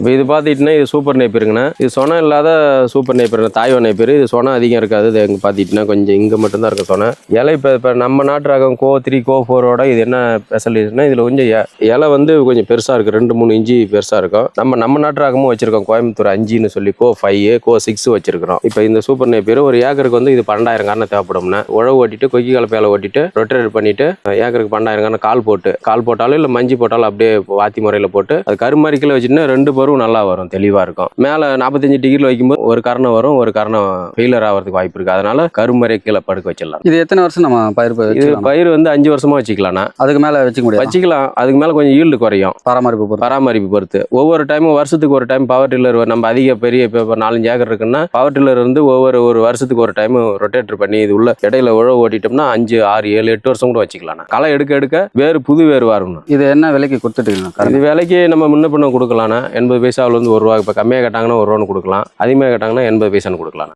இப்போ இது பார்த்துட்டுனா இது சூப்பர் நேப்பிருங்கண்ணா. இது சொனம் இல்லாத சூப்பர் நேப்பிருங்க. தாய்வான் நேப்பிரு. இது சொனம் அதிகம் இருக்காது. இது எங்கே பார்த்துட்டுனா கொஞ்சம் இங்கே மட்டும்தான் இருக்கும் சொனை. இலை இப்போ இப்போ நம்ம நாட்டு ரகம் கோ த்ரீ கோ ஃபோரோட இது என்ன ஸ்பெஷலிஸ்ட்னா இதில் கொஞ்சம் இலை வந்து கொஞ்சம் பெருசாக இருக்குது ரெண்டு மூணு இஞ்சி பெருசாக இருக்கும். நம்ம நம்ம நாட்டு ரகமும் வச்சுருக்கோம். கோயம்புத்தூர் அஞ்சுன்னு சொல்லி கோ ஃபைவ் கோ சிக்ஸ் வச்சிருக்கிறோம். இப்போ இந்த சூப்பர் நேப்பியர் ஒரு ஏக்கருக்கு வந்து இது பன்னெண்டாயிரம் காரணம் தேவைப்படும்னா உழவு ஓட்டிட்டு கொக்கி கலப்பையால ஓட்டிட்டு ரொட்டேட் பண்ணிட்டு ஏக்கருக்கு பன்னெண்டாயிரம் காரணம் கால் போட்டு. கால் போட்டாலும் இல்லை மஞ்சி போட்டாலும் அப்படியே வாத்தி முறையில் போட்டு அது கருமாரிக்கில் வச்சுட்டுனா ரெண்டு பருவம் நல்லா வரும் தெளிவாக இருக்கும். மேலே நாற்பத்தஞ்சு டிகிரியில் வைக்கும்போது ஒரு கரணம் வரும் ஒரு கரணம் ஃபெயிலர் ஆகிறதுக்கு வாய்ப்பு இருக்குது அதனால கருமறை கீழே படுக்க வச்சிடலாம். இது எத்தனை வருஷம் நம்ம பயிர் இது பயிர் வந்து அஞ்சு வருஷமா வச்சுக்கலாம்ண்ணா. அதுக்கு மேல வச்சுக்க முடியாது? வச்சுக்கலாம். அதுக்கு மேலே கொஞ்சம் ஈல்டு குறையும். பராமரிப்பு பராமரிப்பு பொறுத்து. ஒவ்வொரு டைமும் வருஷத்துக்கு ஒரு டைம் பவர் டில்லர் நம்ம அதிக பெரிய இப்போ நாலஞ்சு ஏக்கர் இருக்குன்னா பவர் டில்லர் வந்து ஒவ்வொரு ஒரு வருஷத்துக்கு ஒரு டைம் ரொட்டேட்டர் பண்ணி இது உள்ள இடையில உழவு ஓட்டிட்டோம்னா அஞ்சு ஆறு ஏழு எட்டு வருஷம் கூட வச்சுக்கலாம் களை எடுக்க எடுக்க வேறு புது வேறு வரணும் இது என்ன விலைக்கு கொடுத்துட்டு இது விலைக்கு நம்ம முன்ன பின்ன கொடுக்கலாம்னா எண்பது பைசாவில் வந்து ஒரு ரூபா இப்போ கம்மியாக கேட்டாங்கன்னா ஒரு ரூபான்னு கொடுக்கலாம். அதிகமாக கேட்டாங்கன்னா எண்பது பைசான்னு கொடுக்கலாம்.